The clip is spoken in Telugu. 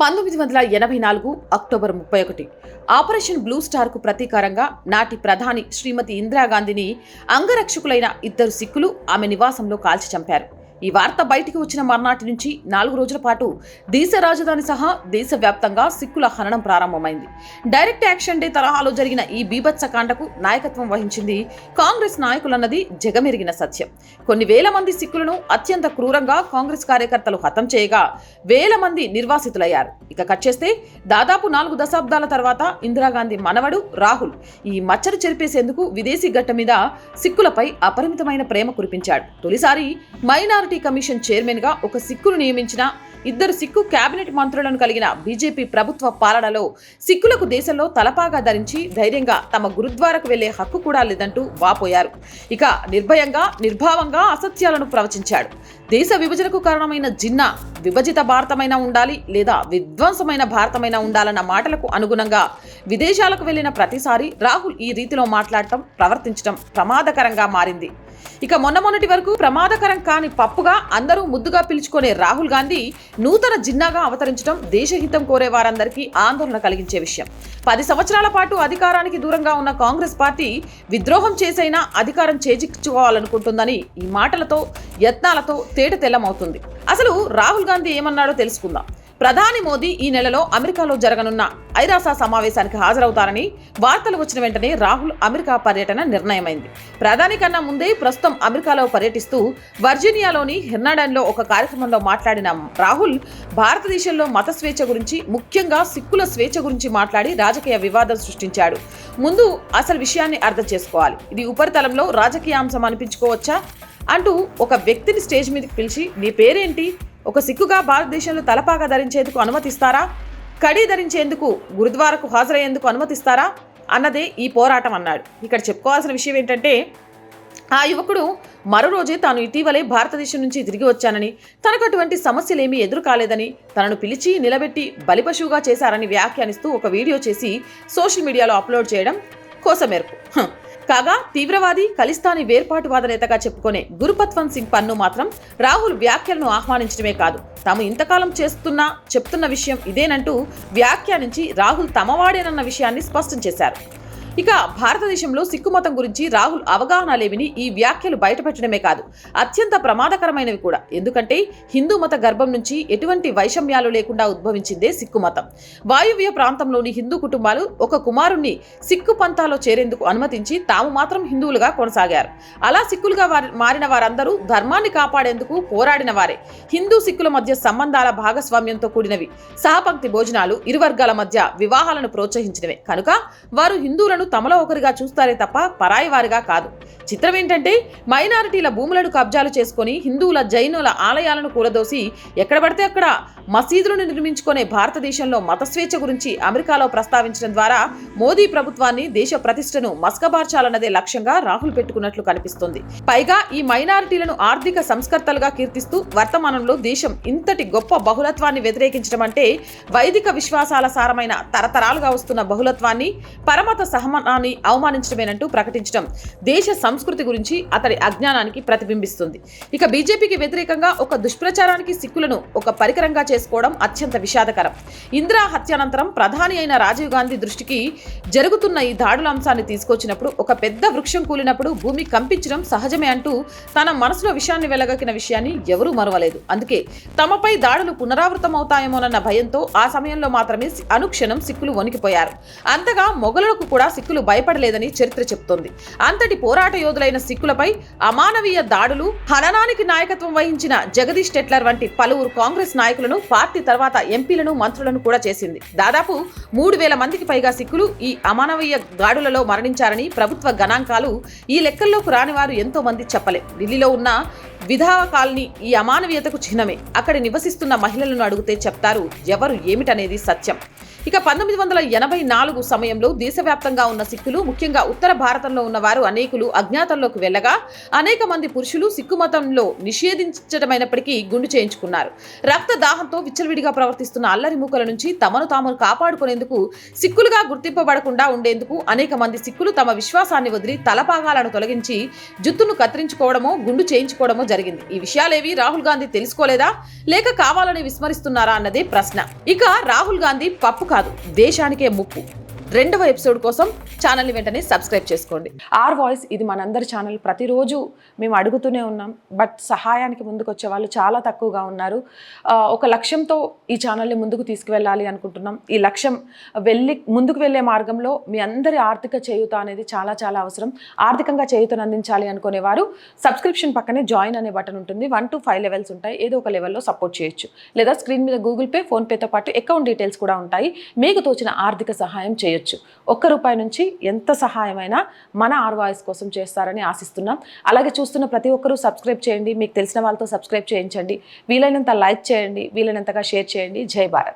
పంతొమ్మిది వందల ఎనభై నాలుగు అక్టోబర్ ముప్పై ఒకటి. ఆపరేషన్ బ్లూ స్టార్కు ప్రతీకారంగా నాటి ప్రధాని శ్రీమతి ఇందిరాగాంధీని అంగరక్షకులైన ఇద్దరు సిక్కులు ఆమె నివాసంలో కాల్చి చంపారు. ఈ వార్త బయటికి వచ్చిన మర్నాటి నుంచి నాలుగు రోజుల పాటు దేశ రాజధాని సహా దేశవ్యాప్తంగా సిక్కుల హననం ప్రారంభమైంది. డైరెక్ట్ యాక్షన్ డే తరహాలో జరిగిన ఈ బీభత్స కాండకు నాయకత్వం వహించింది కాంగ్రెస్ నాయకులన్నది జగమెరిగిన సత్యం. కొన్ని వేల మంది సిక్కులను అత్యంత క్రూరంగా కాంగ్రెస్ కార్యకర్తలు హతం చేయగా వేల మంది నిర్వాసితులయ్యారు. ఇక కట్ చేస్తే దాదాపు నాలుగు దశాబ్దాల తర్వాత ఇందిరాగాంధీ మనవడు రాహుల్ ఈ మచ్చరు చెరిపేసేందుకు విదేశీ గట్ట మీద సిక్కులపై అపరిమితమైన ప్రేమ కురిపించాడు. తొలిసారి మైనార్ మైనారిటీ కమిషన్ చైర్మన్గా ఒక సిక్కును నియమించిన ఇద్దరు సిక్కు కేబినెట్ మంత్రులను కలిగిన బీజేపీ ప్రభుత్వ పాలనలో సిక్కులకు దేశంలో తలపాగా ధరించి ధైర్యంగా తమ గురుద్వారకు వెళ్ళే హక్కు కూడా లేదంటూ వాపోయారు. ఇక నిర్భయంగా నిర్భావంగా అసత్యాలను ప్రవచించాడు. దేశ విభజనకు కారణమైన జిన్నా విభజిత భారతమైన ఉండాలి లేదా విధ్వంసమైన భారతమైన ఉండాలన్న మాటలకు అనుగుణంగా విదేశాలకు వెళ్ళిన ప్రతిసారి రాహుల్ ఈ రీతిలో మాట్లాడటం ప్రవర్తించడం ప్రమాదకరంగా మారింది. ఇక మొన్న మొన్నటి వరకు ప్రమాదకరం కాని పప్పుగా అందరూ ముద్దుగా పిలుచుకునే రాహుల్ గాంధీ నూతన జిన్నాగా అవతరించడం దేశహితం కోరే వారందరికీ ఆందోళన కలిగించే విషయం. పది సంవత్సరాల పాటు అధికారానికి దూరంగా ఉన్న కాంగ్రెస్ పార్టీ విద్రోహం చేసైనా అధికారం చేజిక్చుకోవాలనుకుంటుందని ఈ మాటలతో యత్నాలతో తేట తెల్లమవుతుంది అసలు రాహుల్ గాంధీ ఏమన్నాడో తెలుసుకుందాం. ప్రధాని మోదీ ఈ నెలలో అమెరికాలో జరగనున్న ఐరాసా సమావేశానికి హాజరవుతారని వార్తలు వచ్చిన వెంటనే రాహుల్ అమెరికా పర్యటన నిర్ణయమైంది. ప్రధాని కన్నా ముందే ప్రస్తుతం అమెరికాలో పర్యటిస్తూ వర్జీనియాలోని హెర్నాడన్లో ఒక కార్యక్రమంలో మాట్లాడిన రాహుల్ భారతదేశంలో మత స్వేచ్ఛ గురించి ముఖ్యంగా సిక్కుల స్వేచ్ఛ గురించి మాట్లాడి రాజకీయ వివాదం సృష్టించాడు. ముందు అసలు విషయాన్ని అర్థం చేసుకోవాలి. ఇది ఉపరితలంలో రాజకీయ అంశం అనిపించుకోవచ్చా? అంటూ ఒక వ్యక్తిని స్టేజ్ మీదకి పిలిచి నీ పేరేంటి? ఒక సిక్కుగా భారతదేశంలో తలపాగా ధరించేందుకు అనుమతిస్తారా? కడీ ధరించేందుకు గురుద్వారకు హాజరయ్యేందుకు అనుమతిస్తారా? అన్నదే ఈ పోరాటం అన్నాడు. ఇక్కడ చెప్పుకోవాల్సిన విషయం ఏంటంటే ఆ యువకుడు మరో రోజే తాను ఇటీవలే భారతదేశం నుంచి తిరిగి వచ్చానని తనకు అటువంటి సమస్యలేమీ ఎదురు కాలేదని తనను పిలిచి నిలబెట్టి బలిపశువుగా చేశారని వ్యాఖ్యానిస్తూ ఒక వీడియో చేసి సోషల్ మీడియాలో అప్లోడ్ చేయడం కోసమేరకు కాగా తీవ్రవాది ఖలిస్తానీ వేర్పాటువాద నేతగా చెప్పుకునే గురుపత్వంత్ సింగ్ పన్ను మాత్రం రాహుల్ వ్యాఖ్యలను ఆహ్వానించడమే కాదు. తాము ఇంతకాలం చేస్తున్న చెప్తున్న విషయం ఇదేనంటూ వ్యాఖ్యానించి రాహుల్ తమవాడేనన్న విషయాన్ని స్పష్టం చేశారు. ఇక భారతదేశంలో సిక్కు మతం గురించి రాహుల్ అవగాహన లేవిని ఈ వ్యాఖ్యలు బయటపెట్టడమే కాదు అత్యంత ప్రమాదకరమైనవి కూడా. ఎందుకంటే హిందూ మత గర్భం నుంచి ఎటువంటి వైషమ్యాలు లేకుండా ఉద్భవించిందే సిక్కు మతం. వాయువ్య ప్రాంతంలోని హిందూ కుటుంబాలు ఒక కుమారుణ్ణి సిక్కు పంతాలో చేరేందుకు అనుమతించి తాము మాత్రం హిందువులుగా కొనసాగారు. అలా సిక్కులుగా మారిన వారందరూ ధర్మాన్ని కాపాడేందుకు పోరాడిన వారే. హిందూ సిక్కుల మధ్య సంబంధాల భాగస్వామ్యంతో కూడినవి. సహపంక్తి భోజనాలు ఇరు వర్గాల మధ్య వివాహాలను ప్రోత్సహించినవే. కనుక వారు హిందువులను తమలో ఒకరిగా చూస్తారే తప్ప పరాయి వారిగా కాదు. చిత్రం ఏంటంటే మైనారిటీల భూములను కబ్జాలు చేసుకొని హిందువుల జైనుల ఆలయాలను కూలదోసి ఎక్కడ పడితే అక్కడ మసీదులను నిర్మించుకునే భారతదేశంలో మత స్వేచ్ఛ గురించి అమెరికాలో ప్రస్తావించడం ద్వారా మోదీ ప్రభుత్వాన్ని దేశ ప్రతిష్టను మస్కబార్చాలన్నదే లక్ష్యంగా రాహుల్ పెట్టుకున్నట్లు కనిపిస్తుంది. పైగా ఈ మైనారిటీలను ఆర్థిక సంస్కర్తలుగా కీర్తిస్తూ వర్తమానంలో దేశం ఇంతటి గొప్ప బహుళత్వాన్ని వ్యతిరేకించడం అంటే వైదిక విశ్వాసాల సారమైన తరతరాలుగా వస్తున్న బహుళత్వాన్ని పరమత అవమానాన్ని అవమానించడమేనంటూ ప్రకటించడం దేశ సంస్కృతి గురించి అతడి అజ్ఞానానికి ప్రతిబింబిస్తుంది. ఇక బీజేపీకి వ్యతిరేకంగా ఒక దుష్ప్రచారానికి సిక్కులను ఒక పరికరంగా చేసుకోవడం అత్యంత విషాదకరం. ఇందిరా హత్యానంతరం ప్రధాని అయిన రాజీవ్ గాంధీ దృష్టికి జరుగుతున్న ఈ దాడుల అంశాన్ని తీసుకొచ్చినప్పుడు ఒక పెద్ద వృక్షం కూలినప్పుడు భూమి కంపించడం సహజమే అంటూ తన మనసులో విషయాన్ని వెలగక్కిన విషయాన్ని ఎవరూ మరవలేదు. అందుకే తమపై దాడులు పునరావృతమవుతాయేమోనన్న భయంతో ఆ సమయంలో మాత్రమే అనుక్షణం సిక్కులు వణికిపోయారు. అంతగా మొఘలులకు కూడా సిక్కులు భయపడలేదని చరిత్ర చెప్తోంది. అంతటి పోరాట యోధులైన సిక్కులపై అమానవీయ దాడులు హననానికి నాయకత్వం వహించిన జగదీష్ టెట్లర్ వంటి పలువురు కాంగ్రెస్ నాయకులను పార్టీ తర్వాత ఎంపీలను మంత్రులను కూడా చేసింది. దాదాపు మూడు వేల మందికి పైగా సిక్కులు ఈ అమానవీయ దాడులలో మరణించారని ప్రభుత్వ గణాంకాలు ఈ లెక్కల్లోకి రాని వారు ఎంతో మంది చెప్పలే. ఢిల్లీలో ఉన్న విధావ కాలనీ ఈ అమానవీయతకు చిహ్నమే. అక్కడ నివసిస్తున్న మహిళలను అడిగితే చెప్తారు ఎవరు ఏమిటనేది సత్యం. ఇక పంతొమ్మిది వందల ఎనభై నాలుగు సమయంలో దేశవ్యాప్తంగా ఉన్న సిక్కులు ముఖ్యంగా ఉత్తర భారతంలో ఉన్న వారు అనేకులు అజ్ఞాతంలోకి వెళ్ళగా అనేక మంది పురుషులు సిక్కు మతంలో నిషేధించడమైనప్పటికీ గుండు చేయించుకున్నారు. రక్త దాహంతో విచ్చలవిడిగా ప్రవర్తిస్తున్న అల్లరి మూకల నుంచి తమను తాము కాపాడుకునేందుకు సిక్కులుగా గుర్తింపబడకుండా ఉండేందుకు అనేక మంది సిక్కులు తమ విశ్వాసాన్ని వదిలి తలపాగాలను తొలగించి జుత్తును కత్తిరించుకోవడమో గుండు చేయించుకోవడమో జరిగింది. ఈ విషయాలేవి రాహుల్ గాంధీ తెలుసుకోలేదా? లేక కావాలని విస్మరిస్తున్నారా అన్నదే ప్రశ్న. ఇక రాహుల్ గాంధీ పప్పు కాదు. దేశానికే ముప్పు. రెండవ ఎపిసోడ్ కోసం ఛానల్ని వెంటనే సబ్స్క్రైబ్ చేసుకోండి. ఆర్ వాయిస్ ఇది మనందరి ఛానల్ ప్రతిరోజు మేము అడుగుతూనే ఉన్నాం బట్ సహాయానికి ముందుకు వచ్చే వాళ్ళు చాలా తక్కువగా ఉన్నారు. ఒక లక్ష్యంతో ఈ ఛానల్ని ముందుకు తీసుకువెళ్ళాలి అనుకుంటున్నాం. ఈ లక్ష్యం వెళ్ళి ముందుకు వెళ్ళే మార్గంలో మీ అందరి ఆర్థిక చేయూత అనేది చాలా చాలా అవసరం. ఆర్థికంగా చేయుతను అందించాలి అనుకునేవారు సబ్స్క్రిప్షన్ పక్కనే జాయిన్ అనే బటన్ ఉంటుంది. వన్ టు ఫైవ్ లెవెల్స్ ఉంటాయి. ఏదో ఒక లెవెల్లో సపోర్ట్ చేయొచ్చు. లేదా స్క్రీన్ మీద గూగుల్ పే ఫోన్పేతో పాటు అకౌంట్ డీటెయిల్స్ కూడా ఉంటాయి. మీకు తోచిన ఆర్థిక సహాయం చేయొచ్చు. ఒక్క రూపాయి నుంచి ఎంత సహాయమైనా మన ఆర్వాయిస్ కోసం చేస్తారని ఆశిస్తున్నాం. అలాగే చూస్తున్న ప్రతి ఒక్కరూ సబ్స్క్రైబ్ చేయండి. మీకు తెలిసిన వాళ్ళతో సబ్స్క్రైబ్ చేయించండి. వీలైనంత లైక్ చేయండి. వీలైనంతగా షేర్ చేయండి. జై భారత్.